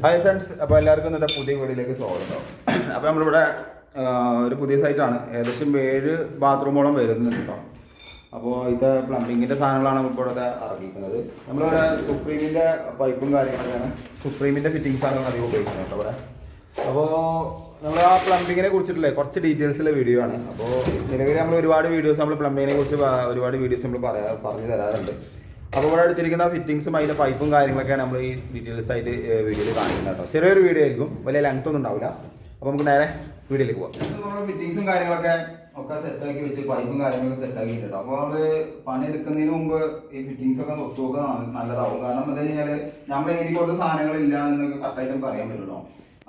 Hi friends അപ്പോൾ എല്ലാവർക്കും ഇന്നത്തെ പുതിയ വീഡിയോയിലേക്ക് സ്വാഗതം. അപ്പോൾ നമ്മളിവിടെ ഒരു പുതിയ സൈറ്റാണ് ഏകദേശം ഏഴ് ബാത്റൂമോളം വരുന്നുണ്ട് കേട്ടോ. അപ്പോൾ ഇത് പ്ലംബിങ്ങിന്റെ സാധനങ്ങളാണ് നമുക്ക് ഇവിടെ ഇറങ്ങിയിരിക്കുന്നത്. നമ്മളിവിടെ സുപ്രീമിന്റെ പൈപ്പും കാര്യങ്ങളൊക്കെയാണ്. സുപ്രീമിന്റെ ഫിറ്റിങ്സ് ആണ് അധികം ഉപയോഗിക്കുന്നത് കേട്ടോ ഇവിടെ. അപ്പോൾ നമ്മൾ ആ പ്ലംബിങ്ങിനെ കുറിച്ചിട്ടുള്ള കുറച്ച് ഡീറ്റെയിൽസിലെ വീഡിയോ ആണ്. അപ്പോൾ നിലവിൽ നമ്മൾ ഒരുപാട് വീഡിയോസ് നമ്മൾ പ്ലംബിങ്ങിനെ കുറിച്ച് ഒരുപാട് വീഡിയോസ് നമ്മൾ പറയാ പറഞ്ഞു തരാറുണ്ട്. അപ്പോൾ ഇവിടെ എടുത്തിരിക്കുന്ന ഫിറ്റിങ്സും അതിന്റെ പൈപ്പും കാര്യങ്ങളൊക്കെയാണ് നമ്മൾ ഈ ഡീറ്റെയിൽസ് ആയിട്ട് വീഡിയോയിൽ കാണിക്കുന്നത് കേട്ടോ. ചെറിയൊരു വീഡിയോ ആയിരിക്കും വലിയ ലെങ്ത് ഒന്നും ഉണ്ടാവില്ല. അപ്പോൾ നമുക്ക് നേരെ വീഡിയോയിലേക്ക് പോകാം നമ്മൾ ഫിറ്റിങ്സും കാര്യങ്ങളൊക്കെ ഒക്കെ സെറ്റാക്കി വെച്ച് പൈപ്പും കാര്യങ്ങളൊക്കെ സെറ്റാക്കി കേട്ടോ അപ്പോൾ നമ്മൾ പണി പണിയെടുക്കുന്നതിന് മുമ്പ് ഈ ഫിറ്റിങ്സ് ഒക്കെ ഒത്തു നോക്കുക നല്ലതാവും. കാരണം എന്താ കഴിഞ്ഞാൽ നമ്മൾ എഴുതി കൊടുത്ത സാധനങ്ങളില്ല എന്നൊക്കെ കറക്റ്റായിട്ട് നമുക്ക് അറിയാൻ പറ്റുള്ളൂ.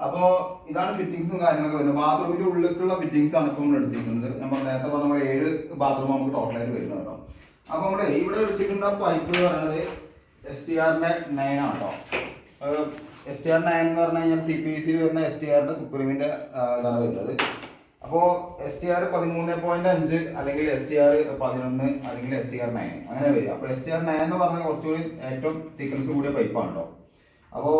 അപ്പോൾ ഇതാണ് ഫിറ്റിങ്സും കാര്യങ്ങളൊക്കെ വരുന്നത്. ബാത്റൂമിന്റെ ഉള്ളിലേക്കുള്ള ഫിറ്റിങ്സ് ആണ് ഇപ്പോൾ നമ്മൾ എടുത്തിരിക്കുന്നത്. നമ്മൾ നേരത്തെ പറഞ്ഞ ഏഴ് ബാത്റൂം നമുക്ക് ടോട്ടലായിട്ട് വരുന്നത് കേട്ടോ. അപ്പോൾ നമ്മുടെ ഇവിടെ എടുത്തിട്ടുള്ള പൈപ്പ് എന്ന് പറയുന്നത് എസ് ടി ആറിന്റെ നയൻ ആണ് എസ് ടി ആർ നയൻ എന്ന് പറഞ്ഞു കഴിഞ്ഞാൽ സി പി വരുന്ന എസ് ടി ആറിന്റെ സുപ്രീമിന്റെ ഇതാണ് വരുന്നത്. അപ്പോൾ എസ് ടി ആർ പതിമൂന്ന് പോയിന്റ് അഞ്ച് അല്ലെങ്കിൽ എസ് ടി ആർ പതിനൊന്ന് അല്ലെങ്കിൽ എസ് ടി ആർ നയൻ അങ്ങനെ വരും അപ്പോൾ എസ് ടി ആർ നയൻ എന്ന് പറഞ്ഞാൽ കുറച്ചുകൂടി ഏറ്റവും തിക്നസ് കൂടിയ പൈപ്പാണ് കേട്ടോ അപ്പോൾ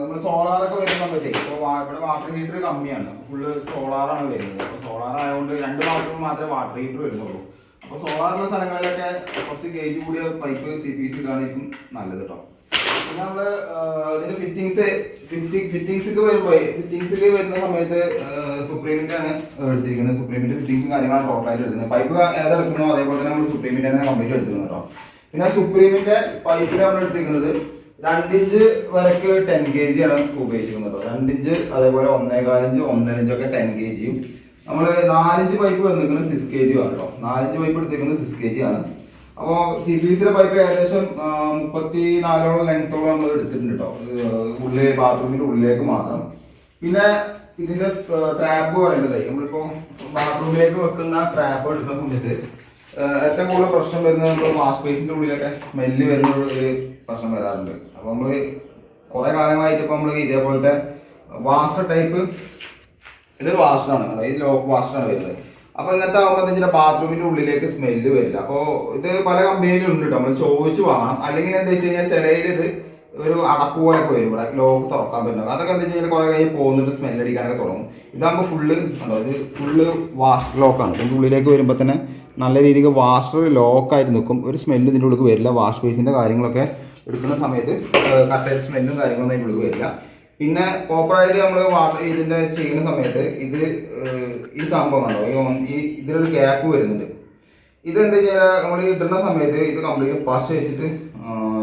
നമ്മൾ സോളാറൊക്കെ വരുന്ന സമയത്തേ ഇപ്പോൾ ഇവിടെ വാട്ടർ ഹീറ്റർ കമ്മിയാണ്. ഫുള്ള് സോളാറാണ് വരുന്നത്. അപ്പോൾ സോളാർ ആയതുകൊണ്ട് രണ്ട് ബാത്റൂം മാത്രമേ വാട്ടർ ഹീറ്റർ വരുന്നുള്ളൂ. അപ്പോൾ സോളാറിന്റെ സ്ഥലങ്ങളിലൊക്കെ കുറച്ച് ഗേജ് കൂടിയ പൈപ്പ് സി പി സി ഇടാനായിരിക്കും നല്ലത് കേട്ടോ പിന്നെ നമ്മൾ ഇതിന്റെ ഇതിന്റെ ഫിറ്റിംഗ് ഫിറ്റിങ്സ് വരുമ്പോൾ ഫിറ്റിങ്സ് വരുന്ന സമയത്ത് സുപ്രീമിന്റെ ആണ് എടുത്തിരിക്കുന്നത്. സുപ്രീമിന്റെ ഫിറ്റിങ്സും കാര്യങ്ങളാണ് ടോട്ടലായിട്ട് എടുക്കുന്നത് പൈപ്പ് ഏതാ എടുക്കണോ അതേപോലെ തന്നെ നമ്മൾ സുപ്രീമിന്റെ തന്നെ കംപ്ലീറ്റ് എടുക്കുന്നത് കേട്ടോ പിന്നെ സുപ്രീമിന്റെ പൈപ്പിൽ നമ്മൾ എടുത്തിരിക്കുന്നത്. രണ്ടിഞ്ച് വരക്ക് ടെൻ കെ ജി ആണ് ഉപയോഗിച്ചിരിക്കുന്നത് കേട്ടോ രണ്ടിഞ്ച് അതേപോലെ ഒന്നേകാലഞ്ച് ഒന്നര ഇഞ്ചൊക്കെ ടെൻ കെ ജിയും നമ്മൾ നാലഞ്ച് പൈപ്പ് വന്നിരിക്കുന്നത് സിക്സ് കെ ജി ആണ് കേട്ടോ നാലഞ്ച് പൈപ്പ് എടുത്തിരിക്കുന്നത് സിക്സ് കെ ജി ആണ്. അപ്പോൾ സി പി സിയുടെ പൈപ്പ് ഏകദേശം മുപ്പത്തി നാലോളം ലെങ്ത്തോളം നമ്മൾ എടുത്തിട്ടുണ്ട് കേട്ടോ ഉള്ളിൽ ബാത്റൂമിന്റെ ഉള്ളിലേക്ക് മാത്രം. പിന്നെ ഇതിന്റെ ട്രാപ്പ് പറയേണ്ടത് നമ്മളിപ്പോൾ ബാത്റൂമിലേക്ക് വെക്കുന്ന ട്രാപ്പ് എടുക്കുന്ന സമയത്ത് ഏറ്റവും കൂടുതൽ പ്രശ്നം വരുന്നത് നമ്മൾ വാഷ് ബേസിന്റെ ഉള്ളിലൊക്കെ സ്മെല്ല് വരുന്ന ഒരു പ്രശ്നം വരാറുണ്ട്. അപ്പോൾ നമ്മൾ കുറേ കാലമായിട്ട് ഇപ്പോൾ നമ്മൾ ഇതേപോലത്തെ വാഷർ ടൈപ്പ് ഇതൊരു വാഷറാണ്. ഇത് ലോക്ക് വാഷറാണ് വരുന്നത്. അപ്പൊ ഇങ്ങനത്തെ വെച്ചാൽ ബാത്റൂമിന്റെ ഉള്ളിലേക്ക് സ്മെല്ല് വരില്ല. അപ്പോൾ ഇത് പല കമ്പനിയിലും ഉണ്ട് കേട്ടോ നമ്മൾ ചോദിച്ചു വാങ്ങണം. അല്ലെങ്കിൽ എന്താ വെച്ച് കഴിഞ്ഞാൽ ചിലയിൽ ഇത് ഒരു അടപ്പ് പോലൊക്കെ വരും. ഇവിടെ ലോക്ക് തുറക്കാൻ പറ്റും അതൊക്കെ എന്താ വെച്ച് കഴിഞ്ഞാൽ കുറെ കഴിഞ്ഞ് പോകുന്നിട്ട് സ്മെല്ല് അടിക്കാനൊക്കെ തുടങ്ങും. ഇതാകുമ്പോൾ ഫുള്ള് ഉണ്ടോ ഇത് ഫുള്ള് വാഷ് ലോക്കാണ് ഇതിന്റെ ഉള്ളിലേക്ക് വരുമ്പോൾ തന്നെ നല്ല രീതിക്ക് വാഷർ ലോക്കായിട്ട് നിൽക്കും ഒരു സ്മെല്ല് ഇതിന്റെ ഉള്ളിൽ വരില്ല. വാഷ് ബേസിന്റെ കാര്യങ്ങളൊക്കെ എടുക്കുന്ന സമയത്ത് കറക്റ്റായിട്ട് സ്മെല്ലും കാര്യങ്ങളൊന്നും അതിന്റെ ഉള്ളിൽ വരില്ല. പിന്നെ പ്രോപ്പറായിട്ട് നമ്മൾ വാട്ടർ ഇതിന്റെ ചെയ്യുന്ന സമയത്ത് ഇത് ഈ സംഭവം ഉണ്ടോ ഈ ഈ ഇതിലൊരു ഗ്യാപ്പ് വരുന്നുണ്ട്. ഇത് എന്താ വെച്ചാൽ നമ്മൾ ഇടുന്ന സമയത്ത് ഇത് കംപ്ലീറ്റ് പശ വെച്ചിട്ട്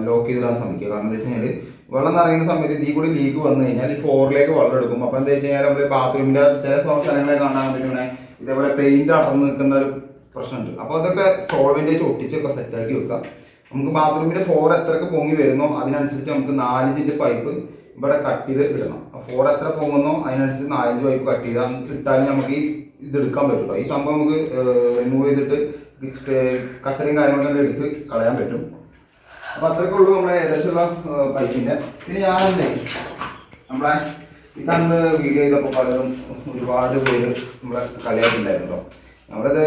ലോക്ക് ചെയ്തിടാൻ ശ്രമിക്കുക. കാരണം എന്താ വെച്ച് കഴിഞ്ഞാൽ വെള്ളം നിറയുന്ന സമയത്ത് ഇതിൽ കൂടി ലീക്ക് വന്നു കഴിഞ്ഞാൽ ഈ ഫോറിലേക്ക് വെള്ളം എടുക്കും. അപ്പോൾ എന്താ വെച്ച് കഴിഞ്ഞാൽ നമ്മൾ ബാത്റൂമിന്റെ ചില സ്ഥലങ്ങളെ കാണാൻ പറ്റുന്ന ഇതേപോലെ പെയിന്റ് അടർന്ന് നിൽക്കുന്ന ഒരു പ്രശ്നമുണ്ട്. അപ്പോൾ അതൊക്കെ സോൾവെന്റ് വെച്ച് ഒട്ടിച്ചൊക്കെ സെറ്റാക്കി വെക്കുക. നമുക്ക് ബാത്റൂമിന്റെ ഫോർ എത്രക്ക് പൊങ്ങി വരുന്നോ അതിനനുസരിച്ച് നമുക്ക് നാലിഞ്ചിന്റെ പൈപ്പ് ഇവിടെ കട്ട് ചെയ്ത് ഇടണം. ഫോർ എത്ര പോകുന്നു? അതിനനുസരിച്ച് നാലഞ്ച് പൈപ്പ് കട്ട് ചെയ്താൽ ഇട്ടാലും നമുക്ക് ഈ ഇത് എടുക്കാൻ പറ്റുള്ളൂ. ഈ സംഭവം നമുക്ക് റിമൂവ് ചെയ്തിട്ട് കച്ചറയും കാര്യങ്ങളൊക്കെ എടുത്ത് കളയാൻ പറ്റും. അപ്പൊ അത്രയൊക്കെ ഉള്ളൂ നമ്മളെ ഏകദേശമുള്ള പൈപ്പിന്റെ പിന്നെ ഞാനല്ലേ നമ്മളെ ഇതന്ന് വീഡിയോ ചെയ്തപ്പോൾ പലരും ഒരുപാട് പേര് നമ്മളെ കളിയായിട്ടുണ്ടായിരുന്നു നമ്മളിത്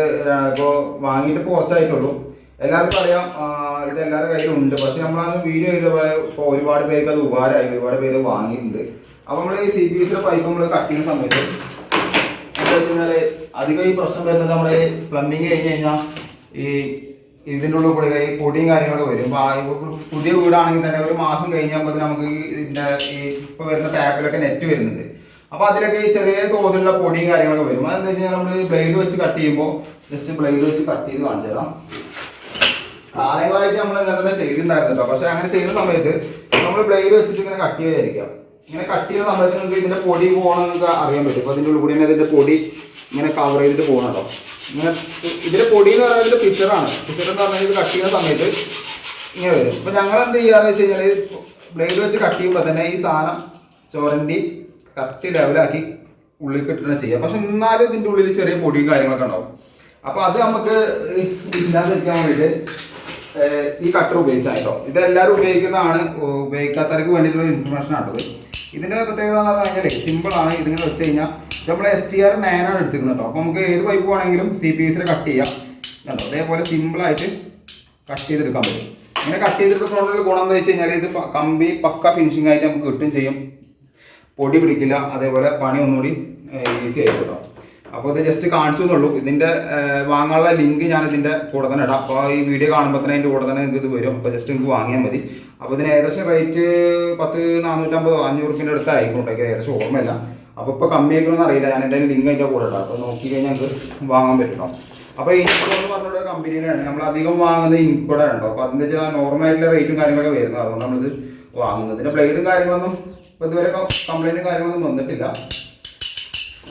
ഇപ്പോൾ വാങ്ങിയിട്ട് കുറച്ചായിട്ടുള്ളൂ. എല്ലാവർക്കും അറിയാം ഇത് എല്ലാവരുടെ കയ്യിലും ഉണ്ട് പക്ഷെ നമ്മളന്ന് വീഡിയോ ചെയ്ത പോലെ ഇപ്പോൾ ഒരുപാട് പേർക്ക് അത് ഉപകാരമായി. ഒരുപാട് പേര് വാങ്ങിയിട്ടുണ്ട്. അപ്പോൾ നമ്മൾ ഈ സി പി സിയുടെ പൈപ്പ് നമ്മൾ കട്ട് ചെയ്യുന്ന സമയത്ത് എന്താ വെച്ച് കഴിഞ്ഞാൽ അധികം ഈ പ്രശ്നം വരുന്നത് നമ്മൾ പ്ലംബിങ് കഴിഞ്ഞ് കഴിഞ്ഞാൽ ഈ ഇതിന്റെ ഉള്ളിൽ കൂടെ ഈ പൊടിയും കാര്യങ്ങളൊക്കെ വരും. അപ്പോൾ പുതിയ വീടാണെങ്കിൽ തന്നെ ഒരു മാസം കഴിഞ്ഞാൽ നമുക്ക് ഈ ഇതിന്റെ ഈ ഇപ്പോൾ വരുന്ന ടാപ്പിലൊക്കെ നെറ്റ് വരുന്നുണ്ട്. അപ്പോൾ അതിലൊക്കെ ചെറിയ തോതിലുള്ള പൊടിയും കാര്യങ്ങളൊക്കെ വരും. അതെന്താ വെച്ച് കഴിഞ്ഞാൽ നമ്മൾ ബ്ലേഡ് വെച്ച് കട്ട് ചെയ്യുമ്പോൾ ജസ്റ്റ് ബ്ലേഡ് വെച്ച് കട്ട് ചെയ്ത് കാണിച്ചു തരാം കാലങ്ങളായിട്ട് നമ്മൾ ഇങ്ങനെ തന്നെ ചെയ്തിട്ടുണ്ടായിരുന്നു പക്ഷെ അങ്ങനെ ചെയ്യുന്ന സമയത്ത് നമ്മൾ ബ്ലേഡ് വെച്ചിട്ട് ഇങ്ങനെ കട്ട് ചെയ്തായിരിക്കാം. ഇങ്ങനെ കട്ട് ചെയ്യുന്ന സമയത്ത് നിങ്ങൾക്ക് ഇതിന്റെ പൊടി പോകണം നിങ്ങൾക്ക് അറിയാൻ പറ്റും. അപ്പൊ അതിന്റെ ഉള്ളിൽ കൂടി ഇതിന്റെ പൊടി ഇങ്ങനെ കവർ ചെയ്തിട്ട് പോകണം കേട്ടോ ഇങ്ങനെ ഇതിന്റെ പൊടി എന്ന് പറയുന്നത് ഇതിന്റെ പിസറാണ് പിസർ എന്ന് പറഞ്ഞാൽ ഇത് കട്ട് ചെയ്യുന്ന സമയത്ത് ഇങ്ങനെ വരും. അപ്പൊ ഞങ്ങൾ എന്ത് ചെയ്യാന്ന് വെച്ച് കഴിഞ്ഞാൽ ബ്ലേഡ് വെച്ച് കട്ട് ചെയ്യുമ്പോൾ തന്നെ ഈ സാധനം ചോരണ്ടി കറക്റ്റ് ലെവലാക്കി ഉള്ളിൽ കിട്ടുന്ന ചെയ്യാം പക്ഷെ എന്നാലും ഇതിന്റെ ഉള്ളിൽ ചെറിയ പൊടിയും കാര്യങ്ങളൊക്കെ ഉണ്ടാവും. അപ്പൊ അത് നമുക്ക് ഇല്ലാതിരിക്കാൻ വേണ്ടിയിട്ട് ഈ കട്ടർ ഉപയോഗിച്ചായിട്ടോ ഇതെല്ലാവരും ഉപയോഗിക്കുന്നതാണ് ഉപയോഗിക്കാത്തവർക്ക് വേണ്ടിയിട്ടുള്ള ഇൻഫർമേഷൻ ആണത് ഇതിന്റെ പ്രത്യേകത എന്ന് പറഞ്ഞു കഴിഞ്ഞാൽ സിമ്പിളാണ് ഇതിങ്ങനെ വെച്ച് കഴിഞ്ഞാൽ നമ്മൾ എസ് ടി ആർ നയനാണ് എടുത്തിരുന്നത് കേട്ടോ. അപ്പോൾ നമുക്ക് ഏത് പൈപ്പ് വേണമെങ്കിലും സി പി എസിൽ കട്ട് ചെയ്യാം. കണ്ടോ അതേപോലെ സിമ്പിളായിട്ട് കട്ട് ചെയ്തെടുക്കാൻ പറ്റും. ഇങ്ങനെ കട്ട് ചെയ്തിട്ടുള്ള ഗുണം എന്താ വെച്ച് കഴിഞ്ഞാൽ ഇത് കമ്പി പക്ക ഫിനിഷിംഗ് ആയിട്ട് നമുക്ക് കിട്ടും ചെയ്യും. പൊടി പിടിക്കില്ല. അതേപോലെ പണി ഒന്നുകൂടി ഈസി ആയിട്ട് കേട്ടോ. അപ്പോൾ ഇത് ജസ്റ്റ് കാണിച്ചു എന്നുള്ളൂ ഇതിന്റെ വാങ്ങാനുള്ള ലിങ്ക് ഞാൻ ഇതിന്റെ കൂടെ തന്നെ ഇടാം. അപ്പോൾ ഈ വീഡിയോ കാണുമ്പോൾ തന്നെ അതിന്റെ കൂടെ തന്നെ നിങ്ങൾക്ക് ഇത് വരും. അപ്പോൾ ജസ്റ്റ് നിങ്ങൾക്ക് വാങ്ങിയാൽ മതി. അപ്പോൾ ഇതിന് ഏകദേശം റേറ്റ് പത്ത് നാനൂറ്റമ്പതോ അഞ്ഞൂറ് റുപ്യന്റെ അടുത്ത് ആയിക്കോട്ടെ ഏകദേശം ഓർമ്മയില്ല. അപ്പോൾ ഇപ്പോൾ കമ്മിയാക്കണമെന്ന് അറിയില്ല. ഞാൻ എന്തായാലും ലിങ്ക് അതിന്റെ കൂടെ ഇടാം. അപ്പോൾ നോക്കി കഴിഞ്ഞാൽ നിങ്ങൾക്ക് വാങ്ങാൻ പറ്റും അപ്പോൾ ഇൻകോ എന്ന് പറഞ്ഞൊരു കമ്പനിയിലാണ് നമ്മൾ അധികം വാങ്ങുന്നത് ഇൻകോടെ ഉണ്ടോ അപ്പോൾ അതിന്റെ വെച്ചാൽ നോർമലായിട്ടുള്ള റേറ്റും കാര്യങ്ങളൊക്കെ വരുന്നത്. അതുകൊണ്ട് നമ്മളിത് വാങ്ങുന്നത്. ഇതിന്റെ ബ്ലേഡും കാര്യങ്ങളൊന്നും ഇപ്പോൾ ഇതുവരെ കംപ്ലൈന്റും കാര്യങ്ങളൊന്നും വന്നിട്ടില്ല.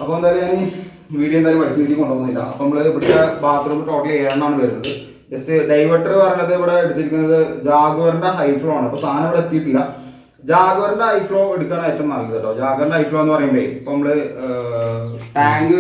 അപ്പോൾ എന്തായാലും ഞാൻ വീഡിയോ എന്തായാലും പഠിച്ചു കൊണ്ടുപോകുന്നില്ല. അപ്പോൾ നമ്മൾ ഇവിടുത്തെ ബാത്റൂം ടോട്ടൽ ഏഴെണ്ണമാണ് വരുന്നത്. ജസ്റ്റ് ഡൈവേർട്ടർ പറയുന്നത് ഇവിടെ എടുത്തിരിക്കുന്നത് ജാഗുവറിന്റെ ഹൈ ഫ്ലോ ആണ്. അപ്പോൾ സാധനം ഇവിടെ എത്തിയിട്ടില്ല. ജാഗുവറിന്റെ ഹൈ ഫ്ലോ എടുക്കാണ് ഏറ്റവും നല്ലത് കേട്ടോ. ജാഗറിന്റെ ഹൈഫ്ലോ എന്ന് പറയുമ്പോൾ ഇപ്പോൾ നമ്മൾ ടാങ്ക്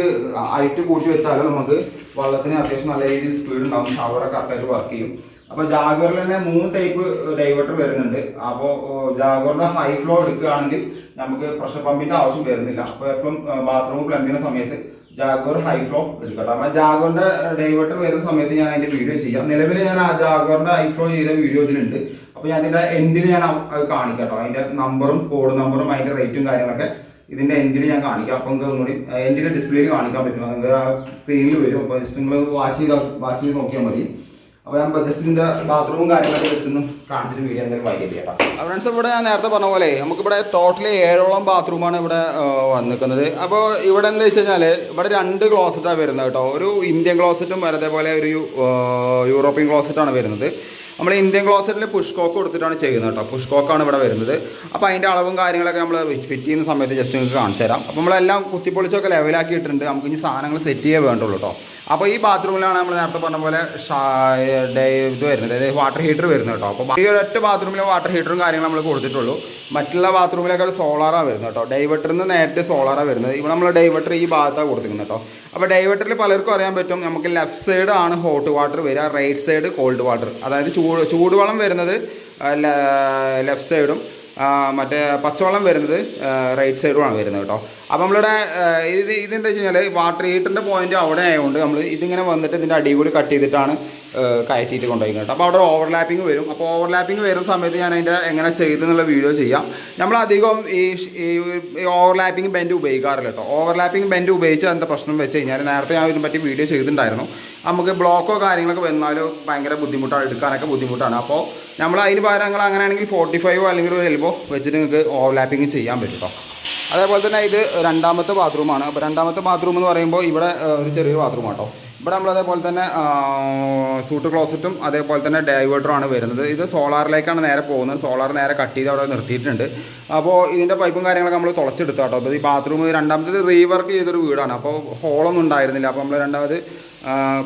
ഹൈറ്റ് കൂട്ടി വെച്ചാൽ നമുക്ക് വെള്ളത്തിന് അത്യാവശ്യം നല്ല രീതിയിൽ സ്പീഡ് ഉണ്ടാവും. ഷവറൊക്കെ കറക്റ്റായിട്ട് വർക്ക് ചെയ്യും. അപ്പോൾ ജാഗറിൽ തന്നെ മൂന്ന് ടൈപ്പ് ഡൈവേർട്ടർ വരുന്നുണ്ട്. അപ്പോൾ ജാഗറിന്റെ ഹൈ ഫ്ലോ എടുക്കുകയാണെങ്കിൽ നമുക്ക് പ്രഷർ പമ്പിന്റെ ആവശ്യം വരുന്നില്ല. അപ്പോൾ എപ്പം ബാത്റൂം പ്ലംബിന്റെ സമയത്ത് ജാഗോർ ഹൈ ഫ്ലോ എടുക്കട്ടെ. അപ്പോൾ ജാഗോറിന്റെ ഡൈവേർട്ടർ വരുന്ന സമയത്ത് ഞാൻ അതിന്റെ വീഡിയോ ചെയ്യാം. നിലവിൽ ഞാൻ ആ ജാഗോറിന്റെ ഹൈ ഫ്ലോ ചെയ്ത വീഡിയോ ഇതിലുണ്ട്. അപ്പോൾ ഞാൻ ഇതിന്റെ എൻഡിൽ ഞാൻ കാണിക്കട്ടോ. അതിന്റെ നമ്പറും കോഡ് നമ്പറും അതിന്റെ റേറ്റും കാര്യങ്ങളൊക്കെ ഇതിന്റെ എൻഡിൽ ഞാൻ കാണിക്കാം. അപ്പം നിങ്ങൾക്ക് ഒന്നുകൂടി എൻഡിന്റെ ഡിസ്പ്ലേയിൽ കാണിക്കാൻ പറ്റും. നിങ്ങൾക്ക് സ്ക്രീനിൽ വരും. അപ്പോൾ ജസ്റ്റ് നിങ്ങൾ വാച്ച് ചെയ്ത് വാച്ച് ചെയ്ത് നോക്കിയാൽ മതി. ജസ്റ്റ് കേട്ടോ. ഫ്രണ്ട്സ് ഇവിടെ ഞാൻ നേരത്തെ പറഞ്ഞ പോലെ നമുക്ക് ഇവിടെ ടോട്ടലി ഏഴോളം ബാത്റൂമാണ് ഇവിടെ വന്നിരിക്കുന്നത് അപ്പോൾ ഇവിടെ എന്താ വെച്ച് കഴിഞ്ഞാൽ ഇവിടെ രണ്ട് ക്ലോസറ്റാണ് വരുന്നത് കേട്ടോ. ഒരു ഇന്ത്യൻ ക്ലോസറ്റും അതേപോലെ ഒരു യൂറോപ്യൻ ക്ലോസറ്റാണ് വരുന്നത്. നമ്മൾ ഇന്ത്യൻ ക്ലോസറ്റിൽ പുഷ് കോക്ക് കൊടുത്തിട്ടാണ് ചെയ്യുന്നത് കേട്ടോ. പുഷ് കോക്കാണ് ഇവിടെ വരുന്നത്. അപ്പോൾ അതിന്റെ അളവും കാര്യങ്ങളൊക്കെ നമ്മൾ ഫിറ്റ് ചെയ്യുന്ന സമയത്ത് ജസ്റ്റ് നിങ്ങൾക്ക് കാണിച്ചു തരാം. അപ്പോൾ നമ്മളെല്ലാം കുത്തിപ്പൊളിച്ചൊക്കെ ലെവലാക്കിയിട്ടുണ്ട് നമുക്ക് ഇനി സാധനങ്ങൾ സെറ്റ് ചെയ്യേ വേണ്ടുള്ളൂ കേട്ടോ. അപ്പോൾ ഈ ബാത്റൂമിലാണ് നമ്മൾ നേരത്തെ പറഞ്ഞ പോലെ ഇത് വരുന്നത്. അതായത് വാട്ടർ ഹീറ്റർ വരുന്നത് കേട്ടോ. അപ്പോൾ ഈ ഒരൊറ്റ ബാത്റൂമിലെ വാട്ടർ ഹീറ്ററും കാര്യങ്ങളും നമ്മൾ കൊടുത്തിട്ടുള്ളൂ. മറ്റുള്ള ബാത്റൂമിലൊക്കെ സോളാറാണ് വരുന്നത് കേട്ടോ. ഡൈവട്ടറിൽ നിന്ന് നേരിട്ട് സോളാറാണ് വരുന്നത്. ഇവിടെ നമ്മൾ ഡൈവട്ടർ ഈ ഭാഗത്താണ് കൊടുത്തിരിക്കുന്നത് കേട്ടോ. അപ്പോൾ ഡൈവട്ടറിൽ പലർക്കും അറിയാൻ പറ്റും. നമുക്ക് ലെഫ്റ്റ് സൈഡ് ആണ് ഹോട്ട് വാട്ടർ വരിക റൈറ്റ് സൈഡ് കോൾഡ് വാട്ടർ അതായത് ചൂട് ചൂടുവെള്ളം വരുന്നത് ലെഫ്റ്റ് സൈഡും മറ്റേ പച്ചവെള്ളം വരുന്നത് റൈറ്റ് സൈഡുമാണ് വരുന്നത് കേട്ടോ. അപ്പോൾ നമ്മളിവിടെ ഇത് ഇതെന്താ വെച്ച് കഴിഞ്ഞാൽ വാട്ടർ ഹീറ്ററിന്റെ പോയിന്റ് അവിടെ ആയതുകൊണ്ട് നമ്മൾ ഇതിങ്ങനെ വന്നിട്ട് ഇതിന്റെ അടി കൂടി കട്ട് ചെയ്തിട്ടാണ് കയറ്റിയിട്ട് കൊണ്ടുപോയി അപ്പോൾ അവിടെ ഓവർലാപ്പിംഗ് വരും. അപ്പോൾ ഓവർലാപ്പിംഗ് വരുന്ന സമയത്ത് ഞാൻ അതിന്റെ എങ്ങനെ ചെയ്തെന്നുള്ള വീഡിയോ ചെയ്യാം. നമ്മൾ അധികം ഈ ഓവർലാപ്പിംഗ് ബെൻഡ് ഉപയോഗിക്കാറില്ല കേട്ടോ. ഓവർലാപ്പിംഗ് ബെൻഡ് ഉപയോഗിച്ച് എന്താ പ്രശ്നം വെച്ച് കഴിഞ്ഞാൽ നേരത്തെ ഞാൻ ഇതിനെ പറ്റി വീഡിയോ ചെയ്തിട്ടുണ്ടായിരുന്നു. നമുക്ക് ബ്ലോക്കോ കാര്യങ്ങളൊക്കെ വന്നാലും ഭയങ്കര ബുദ്ധിമുട്ടാണ് എടുക്കാനൊക്കെ ബുദ്ധിമുട്ടാണ്. അപ്പോൾ നമ്മൾ അതിന് പകരം നിങ്ങൾ അങ്ങനെയാണെങ്കിൽ ഫോർട്ടി ഫൈവോ അല്ലെങ്കിൽ ഒരു എൽബോ വെച്ചിട്ട് നിങ്ങൾക്ക് ഓവർലാപ്പിംഗ് ചെയ്യാൻ പറ്റും അതേപോലെ തന്നെ ഇത് രണ്ടാമത്തെ ബാത്റൂമാണ് അപ്പോൾ രണ്ടാമത്തെ ബാത്റൂം എന്ന് പറയുമ്പോൾ ഇവിടെ ഒരു ചെറിയൊരു ബാത്റൂം കേട്ടോ ഇവിടെ നമ്മൾ അതേപോലെ തന്നെ സൂട്ട് ക്ലോസറ്റും അതേപോലെ തന്നെ ഡൈവേർട്ടറും ആണ് വരുന്നത്. ഇത് സോളാറിലേക്കാണ് നേരെ പോകുന്നത്. സോളാർ നേരെ കട്ട് ചെയ്ത് അവിടെ നിർത്തിയിട്ടുണ്ട്. അപ്പോൾ ഇതിന്റെ പൈപ്പും കാര്യങ്ങളൊക്കെ നമ്മൾ തുളച്ചെടുത്തു കേട്ടോ അപ്പോൾ ഈ ബാത്റൂം രണ്ടാമത്തേത് റീവർക്ക് ചെയ്തൊരു വീടാണ്. അപ്പോൾ ഹോളൊന്നും ഉണ്ടായിരുന്നില്ല. അപ്പോൾ നമ്മൾ രണ്ടാമത്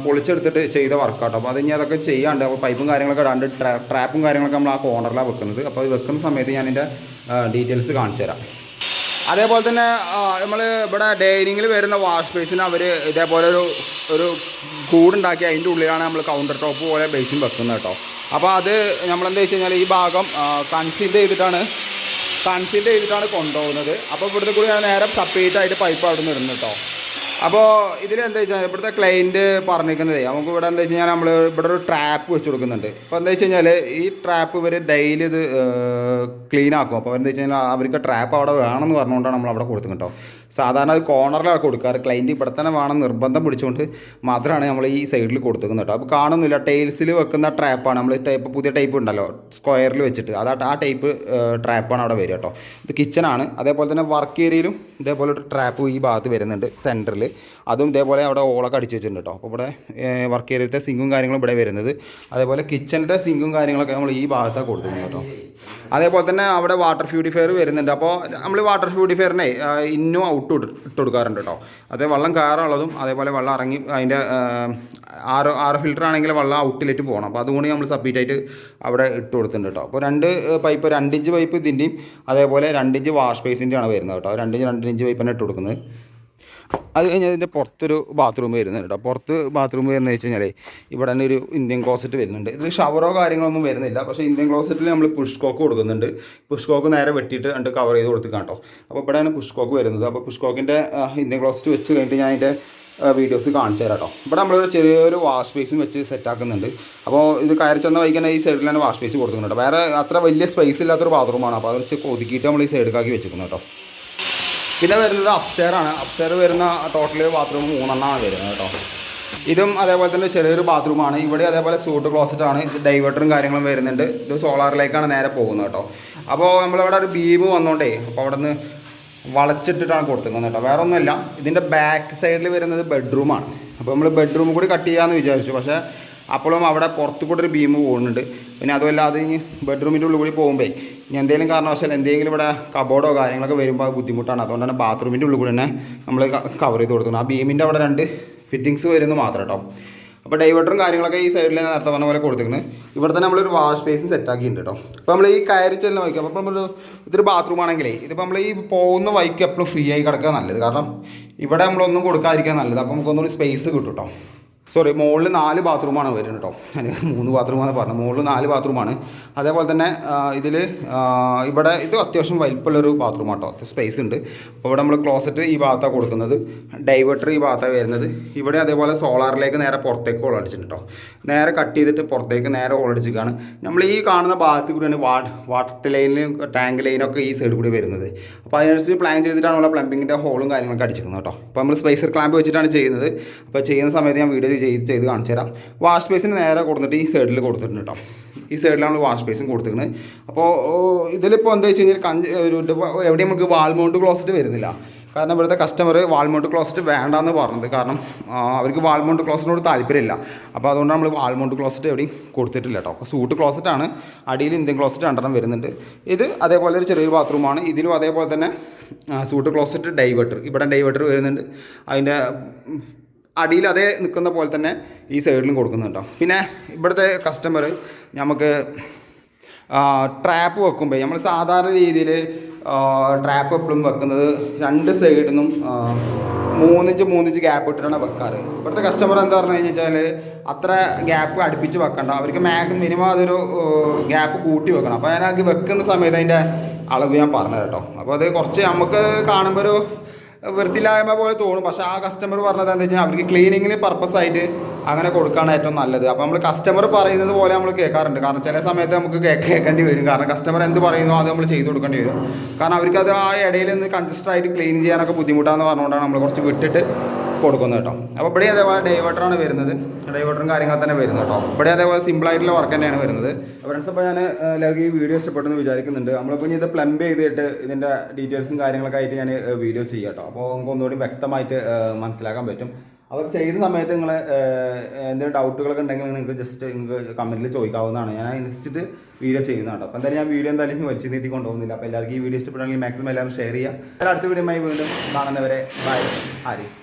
പൊളിച്ചെടുത്തിട്ട് ചെയ്ത വർക്കാട്ടോ. അപ്പോൾ അത് ഇനി അതൊക്കെ ചെയ്യാണ്ട് അപ്പോൾ പൈപ്പും കാര്യങ്ങളൊക്കെ ഇടാണ്ട് ട്രാ ട്രാപ്പും കാര്യങ്ങളൊക്കെ നമ്മൾ ആ കോർണറിലാണ് വെക്കുന്നത്. അപ്പോൾ അത് വെക്കുന്ന സമയത്ത് ഞാൻ എന്റെ ഡീറ്റെയിൽസ് കാണിച്ചു തരാം. അതേപോലെ തന്നെ നമ്മൾ ഇവിടെ ഡൈനിങ്ങിൽ വരുന്ന വാഷ് ബേസിന് അവർ ഇതേപോലെ ഒരു ഒരു കൂടുണ്ടാക്കി അതിന്റെ ഉള്ളിലാണ് നമ്മൾ കൗണ്ടർ ടോപ്പ് പോലെ ബേസിൻ വെക്കുന്നത് കേട്ടോ. അപ്പോൾ അത് നമ്മളെന്താ വെച്ച് കഴിഞ്ഞാൽ ഈ ഭാഗം കൺസീൽ ചെയ്തിട്ടാണ് കൺസീൽ ചെയ്തിട്ടാണ് കൊണ്ടുപോകുന്നത്. അപ്പോൾ ഇവിടുത്തെ കൂടി ഞാൻ നേരെ സെപ്പറേറ്റ് ആയിട്ട് പൈപ്പ് അവിടെ നിന്ന് ഇടുന്നു കേട്ടോ. അപ്പോൾ ഇതിൽ എന്താ വെച്ചാൽ ഇവിടുത്തെ ക്ലയന്റ് പറഞ്ഞിരിക്കുന്നത് നമുക്ക് ഇവിടെ എന്താ വെച്ച് കഴിഞ്ഞാൽ നമ്മൾ ഇവിടെ ഒരു ട്രാപ്പ് വെച്ച് കൊടുക്കുന്നുണ്ട്. അപ്പോൾ എന്താ വെച്ച് കഴിഞ്ഞാൽ ഈ ട്രാപ്പ് ഇവർ ഡെയിലി ഇത് ക്ലീൻ ആക്കും. അപ്പോൾ എന്താ വെച്ച് കഴിഞ്ഞാൽ അവർക്ക് ട്രാപ്പ് അവിടെ വേണമെന്ന് പറഞ്ഞുകൊണ്ടാണ് നമ്മൾ അവിടെ കൊടുക്കുന്നത് കേട്ടോ. സാധാരണ അത് കോർണറിലാണ് കൊടുക്കാറ്. ക്ലൈന്റ് ഇവിടെ തന്നെ വേണം നിർബന്ധം പിടിച്ചുകൊണ്ട് മാത്രമാണ് നമ്മൾ ഈ സൈഡിൽ കൊടുക്കുന്നത് കേട്ടോ. അപ്പോൾ കാണുന്നില്ല ടൈൽസിൽ വെക്കുന്ന ട്രാപ്പാണ് നമ്മൾ ടൈപ്പ് പുതിയ ടൈപ്പ് ഉണ്ടല്ലോ സ്ക്വയറിൽ വെച്ചിട്ട്. അത് ആ ടൈപ്പ് ട്രാപ്പാണ് അവിടെ വരിക കേട്ടോ. ഇത് കിച്ചണാണ് അതേപോലെ തന്നെ വർക്ക് ഏരിയയിലും ഇതേപോലെ ഒരു ട്രാപ്പ് ഈ ഭാഗത്ത് വരുന്നുണ്ട് സെന്ററിൽ അതും ഇതേപോലെ അവിടെ ഓളൊക്കെ അടിച്ച് വെച്ചിട്ടുണ്ട് കേട്ടോ. അപ്പോൾ ഇവിടെ വർക്ക് ഏരിയയിലത്തെ സിങ്കും കാര്യങ്ങളും ഇവിടെ വരുന്നത്. അതേപോലെ കിച്ചണിന്റെ സിങ്കും കാര്യങ്ങളൊക്കെ നമ്മൾ ഈ ഭാഗത്താണ് കൊടുക്കുന്നത് കേട്ടോ. അതേപോലെ തന്നെ അവിടെ വാട്ടർ പ്യൂരിഫയർ വരുന്നുണ്ട്. അപ്പോൾ നമ്മൾ വാട്ടർ പ്യൂരിഫയറിനെ ഇന്നും ഔട്ടും ഇട്ട് കൊടുക്കാറുണ്ട് കേട്ടോ. അതേ വെള്ളം കയറാനുള്ളതും അതേപോലെ വെള്ളം ഇറങ്ങി അതിന്റെ ആറ് ആറ് ഫിൽറ്റർ ആണെങ്കിൽ വെള്ളം ഔട്ടിലേക്ക് പോകണം. അപ്പോൾ അതുകൊണ്ട് നമ്മൾ സപ്പീറ്റ് ആയിട്ട് അവിടെ ഇട്ട് കൊടുത്തിട്ടുണ്ട് കേട്ടോ. അപ്പോൾ രണ്ട് പൈപ്പ് രണ്ട് ഇഞ്ച് പൈപ്പ് ഇതിന്റെയും അതേപോലെ രണ്ട് ഇഞ്ച് വാഷ് ബേസിന്റെയാണ് വരുന്നത് കേട്ടോ. രണ്ട് ഇഞ്ച് രണ്ട് ഇഞ്ച് പൈപ്പ് തന്നെ ഇട്ട് കൊടുക്കുന്നത്. അത് കഴിഞ്ഞാൽ പുറത്തൊരു ബാത്റൂം വരുന്നുണ്ട്. കേട്ടോ പുറത്ത് ബാത്റൂം വരുന്നത് വെച്ച് കഴിഞ്ഞാൽ ഇവിടെ തന്നെ ഒരു ഇന്ത്യൻ ക്ലോസറ്റ് വരുന്നുണ്ട്. ഇത് ഷവറോ കാര്യങ്ങളൊന്നും വരുന്നില്ല. പക്ഷേ ഇന്ത്യൻ ക്ലോസറ്റിൽ നമ്മൾ പുഷ് കോക്ക് കൊടുക്കുന്നുണ്ട്. പുഷ് കോക്ക് നേരെ വെട്ടിയിട്ട് കണ്ട് കവർ ചെയ്ത് കൊടുത്തിക്കാം കേട്ടോ. അപ്പോൾ ഇവിടെയാണ് പുഷ് കോക്ക് വരുന്നത്. അപ്പോൾ പുഷ് കോക്കിന്റെ ഇന്ത്യൻ ക്ലോസറ്റ് വെച്ച് കഴിഞ്ഞിട്ട് ഞാൻ അതിന്റെ വീഡിയോസ് കാണിച്ചു തരാം കേട്ടോ ഇവിടെ നമ്മളൊരു ചെറിയൊരു വാഷ് സ്പേസും വെച്ച് സെറ്റാക്കുന്നുണ്ട് അപ്പോൾ ഇത് കയറി ചെന്ന വൈകുന്ന ഈ സൈഡിൽ തന്നെ വാഷ് സ്പേസ് കൊടുക്കുന്നുണ്ട് വേറെ അത്ര വലിയ സ്പേസ് ഇല്ലാത്തൊരു ബാത്റൂമാണ് അപ്പോൾ അത് വെച്ച് ഒതുക്കിയിട്ട് നമ്മൾ ഈ സൈഡിലാക്കി വെച്ചിരിക്കുന്നു കേട്ടോ. പിന്നെ വരുന്നത് അപ്സ്റ്റെയർ ആണ്. അപ്സ്റ്റെയർ വരുന്ന ടോട്ടൽ ബാത്റൂം മൂന്നെണ്ണമാണ് വരുന്നത് കേട്ടോ. ഇതും അതേപോലെ തന്നെ ചെറിയൊരു ബാത്റൂമാണ് ഇവിടെ അതേപോലെ സൂട്ട് ക്ലോസറ്റ് ആണ്. ഡൈവേർട്ടറും കാര്യങ്ങളും വരുന്നുണ്ട്. ഇത് സോളാറിലേക്കാണ് നേരെ പോകുന്നത് കേട്ടോ. അപ്പോൾ നമ്മളിവിടെ ഒരു ബീം വന്നോണ്ടേ അപ്പോൾ അവിടെ നിന്ന് വളച്ചിട്ടിട്ടാണ് കൊടുത്തിരിക്കുന്നത് കേട്ടോ. വേറെ ഒന്നുമില്ല ഇതിന്റെ ബാക്ക് സൈഡിൽ വരുന്നത് ബെഡ്റൂമാണ് അപ്പോൾ നമ്മൾ ബെഡ്റൂം കൂടി കട്ട് ചെയ്യാമെന്ന് വിചാരിച്ചു. പക്ഷേ അപ്പോഴും അവിടെ പുറത്തു കൂടെ ഒരു ബീം പോകുന്നുണ്ട് പിന്നെ അതുമല്ല അത് ബെഡ്റൂമിന്റെ ഉള്ളിൽ കൂടി പോകുമ്പോൾ ഇനി എന്തെങ്കിലും കാരണവശാൽ എന്തെങ്കിലും ഇവിടെ കബോർഡോ കാര്യങ്ങളൊക്കെ വരുമ്പോൾ ബുദ്ധിമുട്ടാണ്. അതുകൊണ്ട് തന്നെ ബാത്റൂമിന്റെ ഉള്ളിൽ കൂടി തന്നെ നമ്മൾ കവർ ചെയ്ത് കൊടുക്കുന്നു ആ ബീമിന്റെ അവിടെ രണ്ട് ഫിറ്റിങ്സ് വരുന്നു മാത്രം കേട്ടോ അപ്പോൾ ഡൈവേർട്ടറും കാര്യങ്ങളൊക്കെ ഈ സൈഡിൽ നേരത്തെ പറഞ്ഞ പോലെ കൊടുത്തിരിക്കുന്നത് ഇവിടെ തന്നെ നമ്മളൊരു വാഷ് ബേസിൻ സെറ്റ് ആക്കിയിട്ടുണ്ട് കേട്ടോ അപ്പോൾ നമ്മൾ ഈ കയറി ചെല്ലുന്ന വഴിക്ക് അപ്പോൾ നമ്മൾ ഇതൊരു ബാത്റൂം ആണെങ്കിലേ ഇതിപ്പോൾ നമ്മൾ ഈ പോകുന്ന വഴിക്ക് എപ്പോഴും ഫ്രീ ആയി കിടക്കുക നല്ലത്. കാരണം ഇവിടെ നമ്മളൊന്നും കൊടുക്കാതിരിക്കാൻ നല്ലത്. അപ്പോൾ നമുക്കൊന്നുകൂടി സ്പേസ് കിട്ടും കേട്ടോ സോറി മുകളിൽ നാല് ബാത്റൂമാണ് വരുന്നത് കേട്ടോ മൂന്ന് ബാത്റൂമാണ് പറഞ്ഞത്. മുകളിൽ നാല് ബാത്റൂമാണ് അതേപോലെ തന്നെ ഇതിൽ ഇവിടെ ഇത് അത്യാവശ്യം വലിപ്പമുള്ളൊരു ബാത്റൂം കേട്ടോ സ്പേസ് ഉണ്ട്. അപ്പോൾ ഇവിടെ നമ്മൾ ക്ലോസറ്റ് ഈ ഭാഗത്താണ് കൊടുക്കുന്നത്. ഡൈവേർട്ടർ ഈ ഭാഗത്താണ് വരുന്നത്. ഇവിടെ അതേപോലെ സോളാറിലേക്ക് നേരെ പുറത്തേക്ക് ഹോൾ അടിച്ചിട്ടുണ്ട് കേട്ടോ നേരെ കട്ട് ചെയ്തിട്ട് പുറത്തേക്ക് നേരെ ഹോൾ അടിച്ചിരിക്കുകയാണ്. നമ്മൾ ഈ കാണുന്ന ഭാഗത്ത് കൂടിയാണ് വാട്ട് വാട്ടർ ലൈനിലും ടാങ്ക് ലൈനൊക്കെ ഈ സൈഡ് കൂടി വരുന്നത്. അപ്പോൾ അതിനനുസരിച്ച് പ്ലാൻ ചെയ്തിട്ടാണ് നമ്മളെ പ്ലംബിങ്ങിന്റെ ഹോളും കാര്യങ്ങളൊക്കെ അടിച്ചിരിക്കുന്നത് കേട്ടോ അപ്പോൾ നമ്മൾ സ്പൈസർ ക്ലാമ്പ് വെച്ചിട്ടാണ് ചെയ്യുന്നത്. അപ്പോൾ ചെയ്യുന്ന സമയത്ത് ഞാൻ വീഡിയോ ചെയ്ത് ചെയ്ത് കാണിച്ചു തരാം. വാഷ് ബേസിന് നേരെ കൊടുത്തിട്ട് ഈ സൈഡിൽ കൊടുത്തിട്ടുണ്ട് കേട്ടോ ഈ സൈഡിലാണ് വാഷ് ബേസും കൊടുത്തിരിക്കുന്നത് അപ്പോൾ ഇതിലിപ്പോൾ എന്താ വെച്ച് കഴിഞ്ഞാൽ കഞ്ച് ഒരു എവിടെയും നമുക്ക് വാൾമൗണ്ട് ക്ലോസറ്റ് വരുന്നില്ല. കാരണം ഇവിടുത്തെ കസ്റ്റമർ വാൾമൗണ്ട് ക്ലോസറ്റ് വേണ്ടാന്ന് പറഞ്ഞത്. കാരണം അവർക്ക് വാൾമൗണ്ട് ക്ലോസറ്റിനോട് താല്പര്യമില്ല. അപ്പോൾ അതുകൊണ്ട് നമ്മൾ വാൾമൗണ്ട് ക്ലോസറ്റ് എവിടെയും കൊടുത്തിട്ടില്ല കേട്ടോ സൂട്ട് ക്ലോസറ്റ് ആണ്. അടിയിൽ ഇന്ത്യൻ ക്ലോസറ്റ് രണ്ടെണ്ണം വരുന്നുണ്ട്. ഇത് അതേപോലെ ഒരു ചെറിയൊരു ബാത്റൂമാണ് ഇതിലും അതേപോലെ തന്നെ സൂട്ട് ക്ലോസറ്റ് ഡൈവേർട്ടർ ഇവിടെ ഡൈവേർട്ടർ വരുന്നുണ്ട്. അതിന്റെ അടിയിൽ അതേ നിൽക്കുന്ന പോലെ തന്നെ ഈ സൈഡിലും കൊടുക്കുന്നുണ്ടോ പിന്നെ ഇവിടുത്തെ കസ്റ്റമർ നമുക്ക് ട്രാപ്പ് വെക്കുമ്പോൾ നമ്മൾ സാധാരണ രീതിയിൽ ട്രാപ്പ് എപ്പോഴും വെക്കുന്നത് രണ്ട് സൈഡിൽ നിന്നും മൂന്നിഞ്ച് മൂന്നിഞ്ച് ഗ്യാപ്പ് ഇട്ടിട്ടാണ് വെക്കാറ്. ഇവിടുത്തെ കസ്റ്റമർ എന്താ പറഞ്ഞു കഴിഞ്ഞാൽ അത്ര ഗ്യാപ്പ് അടുപ്പിച്ച് വെക്കണ്ട. അവർക്ക് മാക്സിമം മിനിമം അതൊരു ഗ്യാപ്പ് കൂട്ടി വെക്കണം. അപ്പോൾ ഞാൻ വെക്കുന്ന സമയത്ത് അതിന്റെ അളവ് ഞാൻ പറഞ്ഞു കേട്ടോ. അപ്പോൾ അത് കുറച്ച് നമുക്ക് കാണുമ്പോൾ ഒരു വൃത്തിയില്ലായ്മ പോലെ തോന്നും. പക്ഷേ ആ കസ്റ്റമർ പറഞ്ഞത് എന്താ വെച്ചാൽ അവർക്ക് ക്ലീനിങ്ങിന് പർപ്പസ് ആയിട്ട് അങ്ങനെ കൊടുക്കുകയാണ് ഏറ്റവും നല്ലത്. അപ്പോൾ നമ്മൾ കസ്റ്റമർ പറയുന്നത് പോലെ നമ്മൾ കേൾക്കാറുണ്ട്. കാരണം ചില സമയത്ത് നമുക്ക് കേൾക്കേണ്ടി വരും. കാരണം കസ്റ്റമർ എന്ത് പറയുന്നു അത് നമ്മൾ ചെയ്തു കൊടുക്കേണ്ടി വരും. കാരണം അവർക്ക് ആ ഇടയിൽ നിന്ന് കൺജസ്റ്റഡ് ആയിട്ട് ക്ലീൻ ചെയ്യാനൊക്കെ ബുദ്ധിമുട്ടാന്ന് പറഞ്ഞുകൊണ്ടാണ് നമ്മൾ കുറച്ച് വിട്ടിട്ട് കൊടുക്കുന്നത് കേട്ടോ. അപ്പോൾ ഇവിടെ അതേപോലെ ഡൈവേർട്ടറാണ് വരുന്നത്. ഡൈവേർട്ടറും കാര്യങ്ങൾ തന്നെ വരുന്നത് കേട്ടോ. ഇവിടെ അതേപോലെ സിമ്പിളായിട്ടുള്ള വർക്ക് തന്നെയാണ് വരുന്നത്. ഫ്രണ്ട്സ് അപ്പോൾ ഞാൻ എല്ലാവർക്കും ഈ വീഡിയോ ഇഷ്ടപ്പെട്ടെന്ന് വിചാരിക്കുന്നുണ്ട്. നമ്മളിപ്പോൾ ഇനി ഇത് പ്ലംബ് ചെയ്തിട്ട് ഇതിന്റെ ഡീറ്റെയിൽസും കാര്യങ്ങളൊക്കെ ആയിട്ട് ഞാൻ വീഡിയോ ചെയ്യാം കേട്ടോ. അപ്പോൾ നമുക്ക് ഒന്നുകൂടി വ്യക്തമായിട്ട് മനസ്സിലാക്കാൻ പറ്റും. അപ്പോൾ ചെയ്യുന്ന സമയത്ത് നിങ്ങൾ എന്തെങ്കിലും ഡൗട്ടുകളൊക്കെ ഉണ്ടെങ്കിൽ നിങ്ങൾക്ക് ജസ്റ്റ് നിങ്ങൾക്ക് കമന്റിൽ ചോദിക്കാവുന്നതാണ്. ഞാൻ അനുസരിച്ചിട്ട് വീഡിയോ ചെയ്യുന്നതാണ് അപ്പോൾ എന്തായാലും ഞാൻ വീഡിയോ എന്തായാലും വലിച്ചു നീട്ടി കൊണ്ടുപോകുന്നില്ല. അപ്പോൾ എല്ലാവർക്കും ഈ വീഡിയോ ഇഷ്ടപ്പെട്ടാണെങ്കിൽ മാക്സിമം എല്ലാവരും ഷെയർ ചെയ്യുക. അടുത്ത വീഡിയോ വീണ്ടും കാണുന്നവരെ ബൈ ഹാരിസ്.